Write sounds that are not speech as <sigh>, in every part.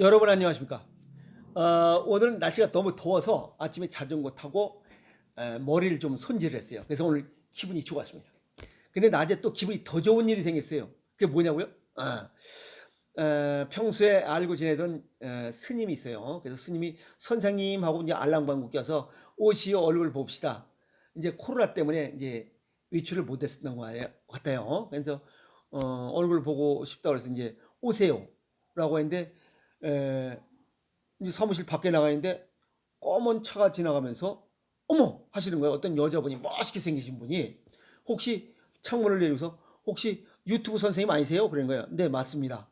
여러분 안녕하십니까? 어, 오늘은 날씨가 너무 더워서 아침에 자전거 타고 에, 머리를 좀 손질했어요. 그래서 오늘 기분이 좋았습니다. 근데 낮에 또 기분이 더 좋은 일이 생겼어요. 그게 뭐냐고요? 아, 에, 평소에 알고 지내던 에, 스님이 있어요. 그래서 스님이 선생님 하고 이제 알랑방구 껴서 오시오 얼굴 봅시다. 이제 코로나 때문에 이제 외출을 못했었던 거 같아요. 그래서 어, 얼굴 보고 싶다 그래서 이제 오세요라고 했는데 에, 이제 사무실 밖에 나가 있는데 검은 차가 지나가면서 어머 하시는 거예요. 어떤 여자분이 멋있게 생기신 분이 혹시 창문을 내리고서 혹시 유튜브 선생님 아니세요? 그런 거예요. 네 맞습니다.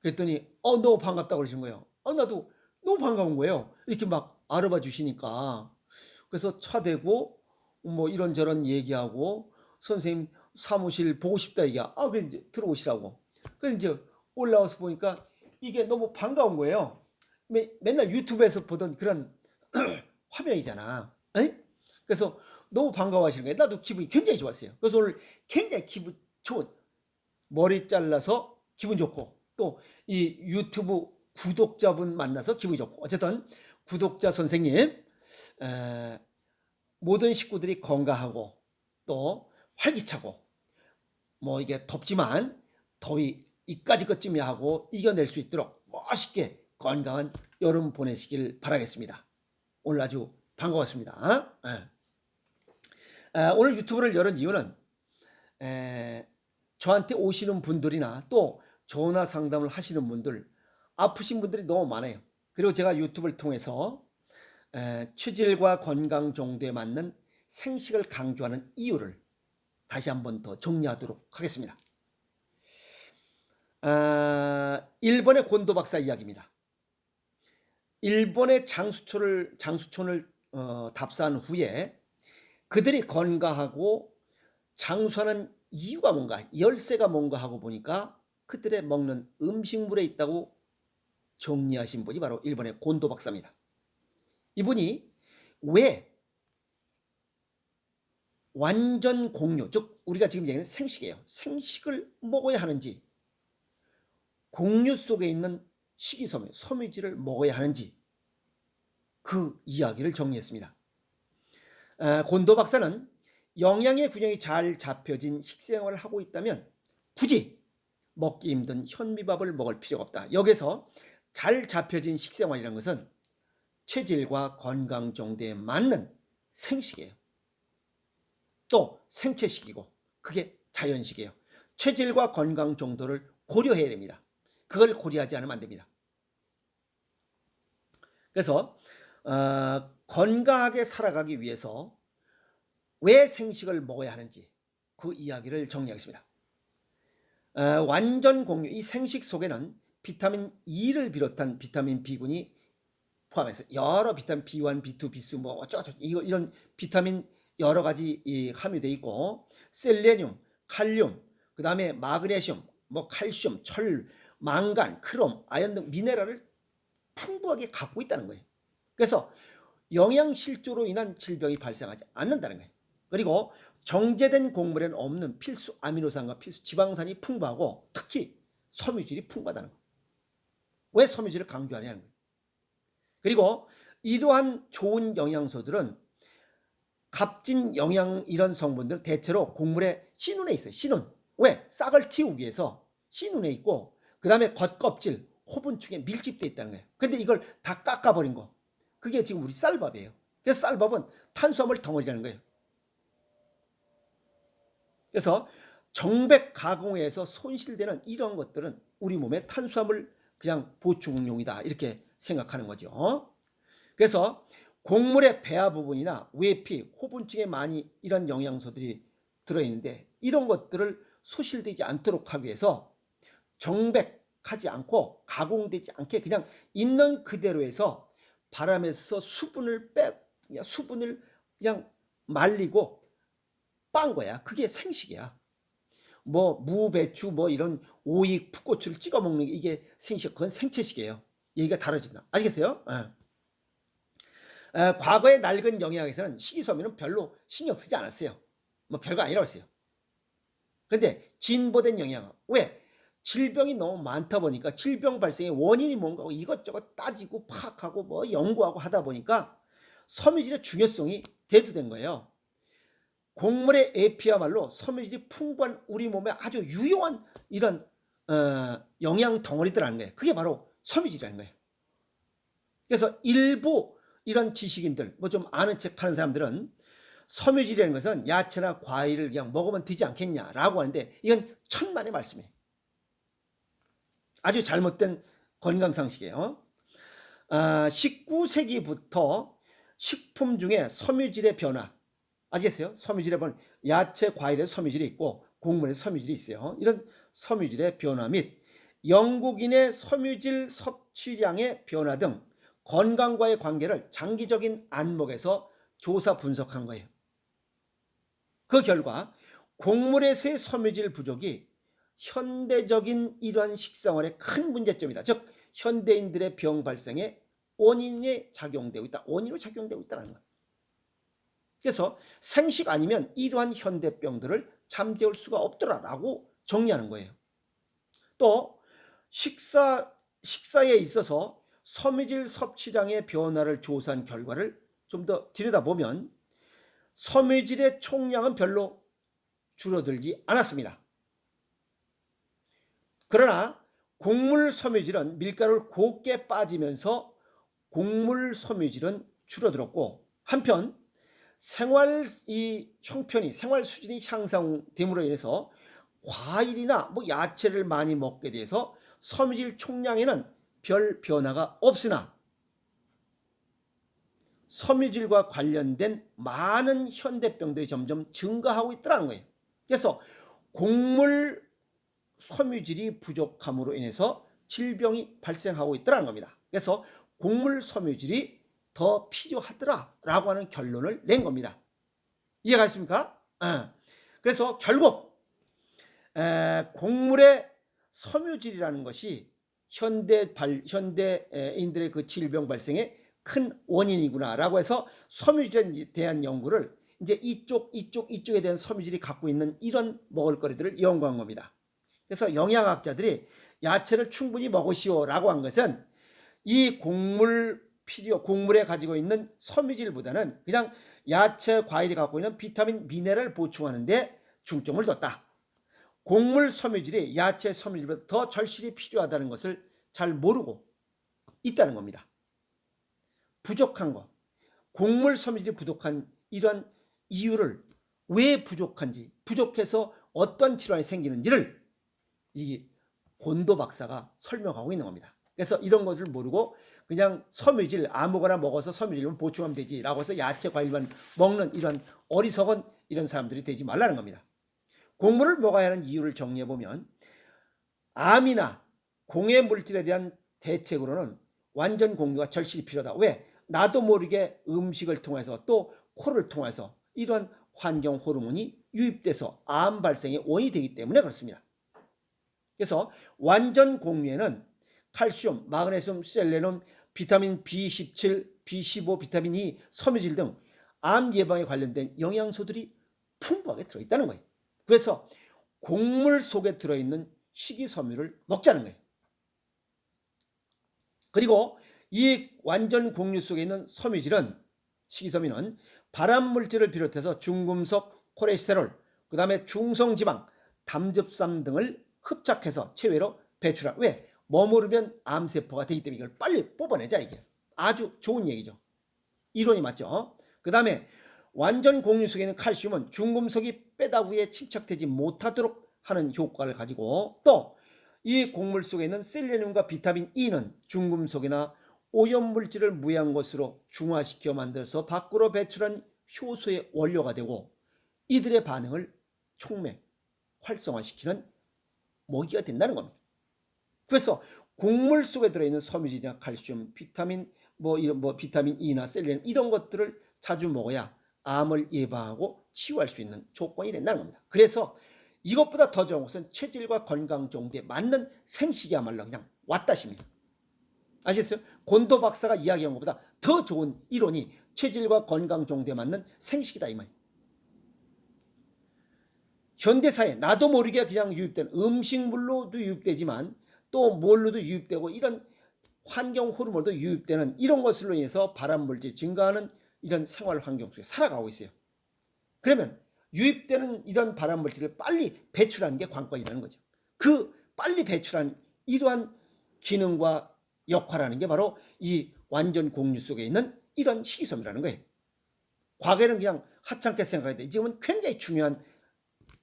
그랬더니 어 너무 반갑다 그러신 거예요. 어 나도 너무 반가운 거예요. 이렇게 막 알아봐 주시니까 그래서 차 대고 뭐 이런저런 얘기하고 선생님 사무실 보고 싶다 얘기야. 아 그래 이제 들어오시라고. 그래서 이제 올라와서 보니까 이게 너무 반가운 거예요. 매, 맨날 유튜브에서 보던 그런 <clears throat> 화면이잖아. 에이? 그래서 너무 반가워하시는 거예요. 나도 기분이 굉장히 좋았어요. 그래서 오늘 굉장히 기분 좋은 머리 잘라서 기분 좋고 또 이 유튜브 구독자분 만나서 기분이 좋고 어쨌든 구독자 선생님 에, 모든 식구들이 건강하고 또 활기차고 뭐 이게 덥지만 더위 이까지 것쯤이 하고 이겨낼 수 있도록 멋있게 건강한 여름 보내시길 바라겠습니다. 오늘 아주 반가웠습니다. 예. 에, 오늘 유튜브를 열은 이유는 에, 저한테 오시는 분들이나 또 전화 상담을 하시는 분들 아프신 분들이 너무 많아요. 그리고 제가 유튜브를 통해서 에, 취질과 건강 정도에 맞는 생식을 강조하는 이유를 다시 한번 더 정리하도록 하겠습니다. 아, 일본의 곤도 박사 이야기입니다. 일본의 장수촌을 장수촌을 어, 답사한 후에 그들이 건강하고 장수하는 이유가 뭔가 열쇠가 뭔가 하고 보니까 그들의 먹는 음식물에 있다고 정리하신 분이 바로 일본의 곤도 박사입니다. 이분이 왜 완전 공유, 즉 우리가 지금 얘기하는 생식이에요. 생식을 먹어야 하는지 공유 속에 있는 식이섬유, 섬유질을 먹어야 하는지 그 이야기를 정리했습니다. 아, 곤도 박사는 영양의 균형이 잘 잡혀진 식생활을 하고 있다면 굳이 먹기 힘든 현미밥을 먹을 필요가 없다. 여기서 잘 잡혀진 식생활이라는 것은 체질과 건강 정도에 맞는 생식이에요. 또 생체식이고 그게 자연식이에요. 체질과 건강 정도를 고려해야 됩니다. 그걸 고려하지 않으면 안 됩니다. 그래서 어, 건강하게 살아가기 위해서 왜 생식을 먹어야 하는지 그 이야기를 정리하겠습니다. 어, 완전 공유 이 생식 속에는 비타민 E를 비롯한 비타민 B군이 포함해서 여러 비타민 B1, B2, B3 뭐 어쩌고 이거 이런 비타민 여러 가지 이 함유돼 있고 셀레늄, 칼륨, 그 다음에 마그네슘, 뭐 칼슘, 철, 망간, 크롬, 아연 등 미네랄을 풍부하게 갖고 있다는 거예요. 그래서 영양 실조로 인한 질병이 발생하지 않는다는 거예요. 그리고 정제된 곡물에는 없는 필수 아미노산과 필수 지방산이 풍부하고 특히 섬유질이 풍부하다는 거예요. 왜 섬유질을 강조하냐는 거예요. 그리고 이러한 좋은 영양소들은 값진 영양 이런 성분들 대체로 곡물의 씨눈에 있어요. 씨눈. 왜? 싹을 틔우기 위해서 씨눈에 있고 그 다음에 겉껍질, 호분축에 밀집돼 있다는 거예요. 근데 이걸 다 깎아버린 거. 그게 지금 우리 쌀밥이에요. 그래서 쌀밥은 탄수화물 덩어리라는 거예요. 그래서 정백 가공에서 손실되는 이런 것들은 우리 몸에 탄수화물 그냥 보충용이다 이렇게 생각하는 거죠. 그래서 곡물의 배아 부분이나 외피, 호분증에 많이 이런 영양소들이 들어있는데 이런 것들을 소실되지 않도록 하기 위해서 정백하지 않고 가공되지 않게 그냥 있는 그대로 해서 바람에서 수분을 빼 수분을 그냥 말리고 빤 거야. 그게 생식이야. 뭐 무 배추 뭐 이런 오이 풋고추를 찍어 먹는 게 이게 생식 그건 생채식이에요. 얘기가 다르집니다. 아시겠어요? 예. 에, 과거의 낡은 영양에서는 식이섬유는 별로 신경 쓰지 않았어요. 뭐 별거 아니라고 했어요. 근데 진보된 영양 왜 질병이 너무 많다 보니까 질병 발생의 원인이 뭔가 이것저것 따지고 파악하고 뭐 연구하고 하다 보니까 섬유질의 중요성이 대두된 거예요. 곡물의 에피야말로 섬유질이 풍부한 우리 몸에 아주 유용한 이런 어, 영양 덩어리들라는 거예요. 그게 바로 섬유질이라는 거예요. 그래서 일부 이런 지식인들, 뭐 좀 아는 책 파는 사람들은 섬유질이라는 것은 야채나 과일을 그냥 먹으면 되지 않겠냐라고 하는데 이건 천만의 말씀이에요. 아주 잘못된 건강상식이에요. 아, 19세기부터 식품 중에 섬유질의 변화, 아시겠어요? 섬유질의 변화, 야채, 과일에 섬유질이 있고 곡물에 섬유질이 있어요. 이런 섬유질의 변화 및 영국인의 섬유질 섭취량의 변화 등 건강과의 관계를 장기적인 안목에서 조사 분석한 거예요. 그 결과 곡물에서의 섬유질 부족이 현대적인 이러한 식생활의 큰 문제점이다. 즉 현대인들의 병 발생에 원인에 작용되고 있다. 원인으로 작용되고 있다는 거예요. 그래서 생식 아니면 이러한 현대병들을 잠재울 수가 없더라라고 정리하는 거예요. 또 식사 식사에 있어서 섬유질 섭취량의 변화를 조사한 결과를 좀 더 들여다보면 섬유질의 총량은 별로 줄어들지 않았습니다. 그러나 곡물 섬유질은 밀가루를 곱게 빠지면서 곡물 섬유질은 줄어들었고 한편 생활 이 형편이 생활 수준이 향상됨으로 인해서 과일이나 뭐 야채를 많이 먹게 돼서 섬유질 총량에는 별 변화가 없으나 섬유질과 관련된 많은 현대병들이 점점 증가하고 있다는 거예요. 그래서 곡물 섬유질이 부족함으로 인해서 질병이 발생하고 있다는 겁니다. 그래서 곡물 섬유질이 더 필요하더라라고 하는 결론을 낸 겁니다. 이해가 있습니까? 어. 그래서 결국 에, 곡물의 섬유질이라는 것이 현대 발, 현대인들의 그 질병 발생의 큰 원인이구나라고 해서 섬유질에 대한 연구를 이제 이쪽 이쪽 이쪽에 대한 섬유질이 갖고 있는 이런 먹을거리들을 연구한 겁니다. 그래서 영양학자들이 야채를 충분히 먹으시오라고 한 것은 이 곡물 필요 곡물에 가지고 있는 섬유질보다는 그냥 야채 과일이 갖고 있는 비타민 미네랄 보충하는데 중점을 뒀다. 곡물 섬유질이 야채 섬유질보다 더 절실히 필요하다는 것을 잘 모르고 있다는 겁니다. 부족한 것, 곡물 섬유질이 부족한 이런 이유를 왜 부족한지, 부족해서 어떤 질환이 생기는지를 이 곤도 박사가 설명하고 있는 겁니다. 그래서 이런 것을 모르고 그냥 섬유질 아무거나 먹어서 섬유질만 보충하면 되지라고 해서 야채 과일만 먹는 이런 어리석은 이런 사람들이 되지 말라는 겁니다. 곡물을 먹어야 하는 이유를 정리해 보면 암이나 공해 물질에 대한 대책으로는 완전 공유가 절실히 필요하다. 왜? 나도 모르게 음식을 통해서 또 코를 통해서 이런 환경 호르몬이 유입돼서 암 발생의 원인이 되기 때문에 그렇습니다. 그래서 완전 공유에는 칼슘, 마그네슘, 셀레늄, 비타민 B17, B15, 비타민 E, 섬유질 등 암 예방에 관련된 영양소들이 풍부하게 들어있다는 거예요. 그래서 곡물 속에 들어있는 식이섬유를 먹자는 거예요. 그리고 이 완전 곡류 속에 있는 섬유질은 식이섬유는 발암 물질을 비롯해서 중금속, 콜레스테롤, 그 다음에 중성지방, 담즙산 등을 흡착해서 체외로 배출한 왜 머무르면 암세포가 되기 때문에 이걸 빨리 뽑아내자 이게 아주 좋은 얘기죠. 이론이 맞죠. 그 다음에 완전 곡류 속에 있는 칼슘은 중금속이 빼다 후에 침착되지 못하도록 하는 효과를 가지고 또 이 곡물 속에 있는 셀레늄과 비타민 E는 중금속이나 오염물질을 무해한 것으로 중화시켜 만들어서 밖으로 배출한 효소의 원료가 되고 이들의 반응을 촉매, 활성화시키는 먹이가 된다는 겁니다. 그래서 곡물 속에 들어있는 섬유질이나 칼슘, 비타민 뭐 이런 뭐 비타민 E나 셀레늄 이런 것들을 자주 먹어야 암을 예방하고 치유할 수 있는 조건이 된다는 겁니다. 그래서 이것보다 더 좋은 것은 체질과 건강 정도에 맞는 생식이야말로 그냥 왔다십니다. 아시겠어요? 곤도 박사가 이야기한 것보다 더 좋은 이론이 체질과 건강 정도에 맞는 생식이다 이 말이에요. 현대사에 나도 모르게 그냥 유입된 음식물로도 유입되지만 또 뭘로도 유입되고 이런 환경 호르몬도 유입되는 이런 것으로 인해서 발암물질 증가하는 이런 생활 환경 속에 살아가고 있어요. 그러면 유입되는 이런 발암물질을 빨리 배출하는 게 관건이라는 거죠. 그 빨리 배출한 이러한 기능과 역할하는 게 바로 이 완전 공유 속에 있는 이런 식이섬유라는 거예요. 과거에는 그냥 하찮게 생각했는데 지금은 굉장히 중요한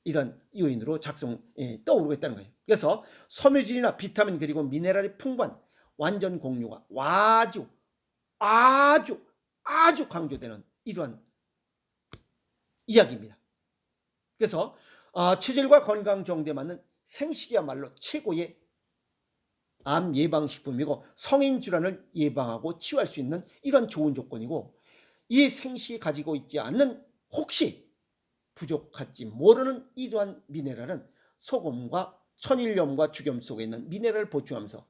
이런 요인으로 작성 예, 떠오르고 있다는 거예요. 그래서 섬유질이나 비타민 그리고 미네랄이 풍부한 완전 공유가 아주 아주 아주 강조되는 이러한 이야기입니다. 그래서 아, 체질과 건강 정도에 맞는 생식이야말로 최고의 암 예방 식품이고 성인 질환을 예방하고 치유할 수 있는 이런 좋은 조건이고 이 생식이 가지고 있지 않는 혹시 부족할지 모르는 이러한 미네랄은 소금과 천일염과 죽염 속에 있는 미네랄을 보충하면서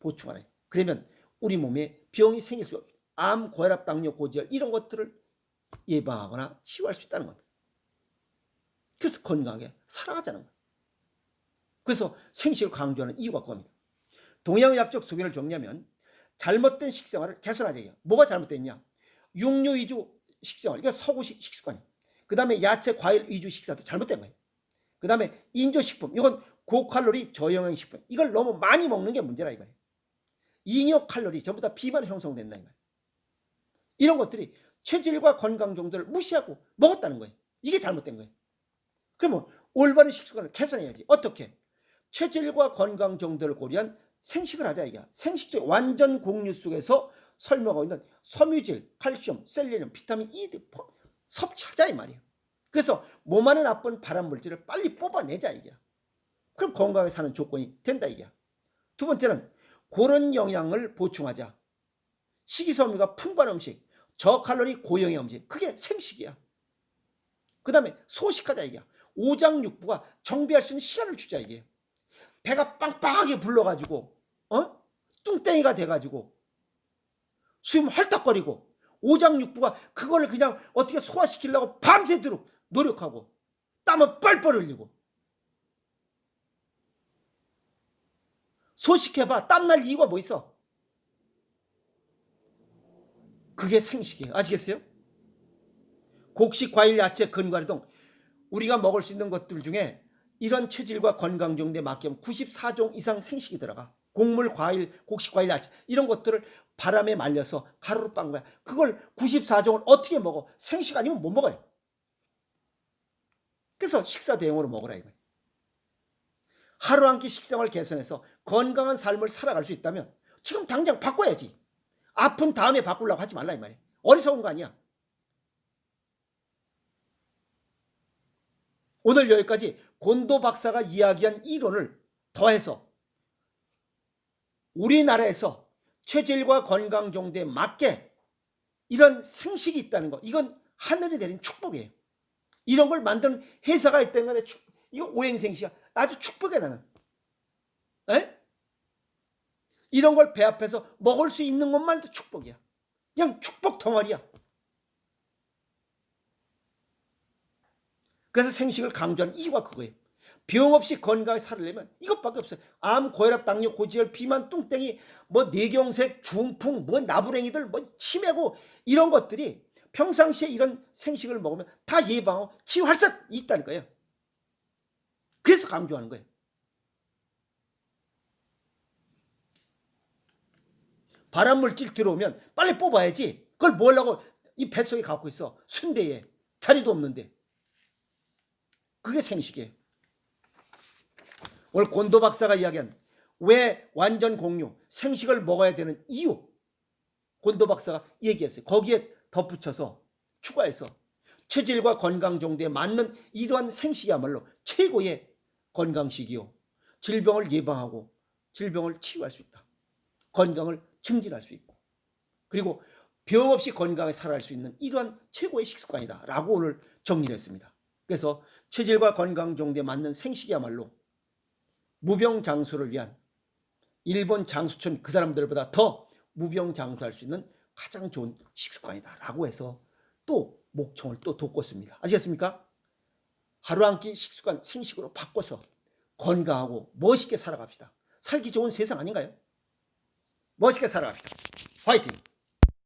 보충하네. 그러면 우리 몸에 병이 생길 수 암, 고혈압, 당뇨, 고지혈 이런 것들을 예방하거나 치유할 수 있다는 겁니다. 그래서 건강하게 살아가자는 거예요. 그래서 생식을 강조하는 이유가 그겁니다. 동양의학적 소견을 정리하면 잘못된 식생활을 개선하자 이게 뭐가 잘못됐냐? 육류 위주 식생활, 그러니까 서구식 식습관이에요. 그 다음에 야채, 과일 위주 식사도 잘못된 거예요. 그 다음에 인조식품, 이건 고칼로리 저영양 식품. 이걸 너무 많이 먹는 게 문제라 이거예요. 잉여 칼로리 전부 다 비만 형성된다 이 말이에요. 이런 것들이 체질과 건강 정도를 무시하고 먹었다는 거예요. 이게 잘못된 거예요. 그러면 올바른 식습관을 개선해야지. 어떻게? 체질과 건강 정도를 고려한 생식을 하자 이게. 생식 중 완전 공유 속에서 설명하고 있는 섬유질, 칼슘, 셀레늄, 비타민 E 등 섭취하자 이 말이에요. 그래서 몸 안에 나쁜 발암 물질을 빨리 뽑아내자 이게. 그럼 건강하게 사는 조건이 된다 이게. 두 번째는 그런 영양을 보충하자. 식이섬유가 풍부한 음식, 저칼로리 고영양 음식. 그게 생식이야. 그 다음에 소식하자 이게. 오장육부가 정비할 수 있는 시간을 주자 이게. 배가 빵빵하게 불러가지고 어? 뚱땡이가 돼가지고 수염 헐떡거리고 오장육부가 그거를 그냥 어떻게 소화시키려고 밤새도록 노력하고 땀을 뻘뻘 흘리고. 소식해봐. 땀날 이유가 뭐 있어? 그게 생식이에요. 아시겠어요? 곡식 과일 야채 근과류 등 우리가 먹을 수 있는 것들 중에 이런 체질과 건강 정도에 맞게 하면 94종 이상 생식이 들어가. 곡물, 과일, 곡식, 과일, 야채 이런 것들을 바람에 말려서 가루로 빤 거야. 그걸 94종을 어떻게 먹어? 생식 아니면 못 먹어요. 그래서 식사 대용으로 먹으라 이거예요. 하루 한 끼 식생활 개선해서 건강한 삶을 살아갈 수 있다면 지금 당장 바꿔야지. 아픈 다음에 바꾸려고 하지 말라 이 말이야. 어리석은 거 아니야. 오늘 여기까지 곤도 박사가 이야기한 이론을 더해서 우리나라에서 체질과 건강 정도에 맞게 이런 생식이 있다는 거 이건 하늘이 내린 축복이에요. 이런 걸 만드는 회사가 있다는 건데 축, 이거 오행생식이야. 아주 축복이야 나는. 에? 이런 걸배 앞에서 먹을 수 있는 것만도 축복이야. 그냥 축복 덩어리야. 그래서 생식을 강조하는 이유가 그거예요. 병 없이 건강하게 살려면 이것밖에 없어요. 암, 고혈압, 당뇨, 고지혈, 비만, 뚱땡이, 뭐 뇌경색, 중풍, 뭐 나부랭이들, 뭐 치매고 이런 것들이 평상시에 이런 생식을 먹으면 다 예방하고 치유할 수 있다는 거예요. 그래서 강조하는 거예요. 발암물질 들어오면 빨리 뽑아야지. 그걸 뭐하려고 이 뱃속에 갖고 있어. 순대에 자리도 없는데. 그게 생식이에요. 오늘 곤도 박사가 이야기한 왜 완전 공유, 생식을 먹어야 되는 이유. 곤도 박사가 얘기했어요. 거기에 덧붙여서 추가해서 체질과 건강 정도에 맞는 이러한 생식이야말로 최고의 건강식이요. 질병을 예방하고 질병을 치유할 수 있다. 건강을 증진할 수 있고 그리고 병 없이 건강하게 살아갈 수 있는 이러한 최고의 식습관이다. 라고 오늘 정리를 했습니다. 그래서 체질과 건강 정도에 맞는 생식이야말로 무병장수를 위한 일본 장수촌 그 사람들보다 더 무병장수할 수 있는 가장 좋은 식습관이다 라고 해서 또 목청을 또 돋궜습니다. 아시겠습니까? 하루 한 끼 식습관 생식으로 바꿔서 건강하고 멋있게 살아갑시다. 살기 좋은 세상 아닌가요? 멋있게 살아갑시다. 화이팅!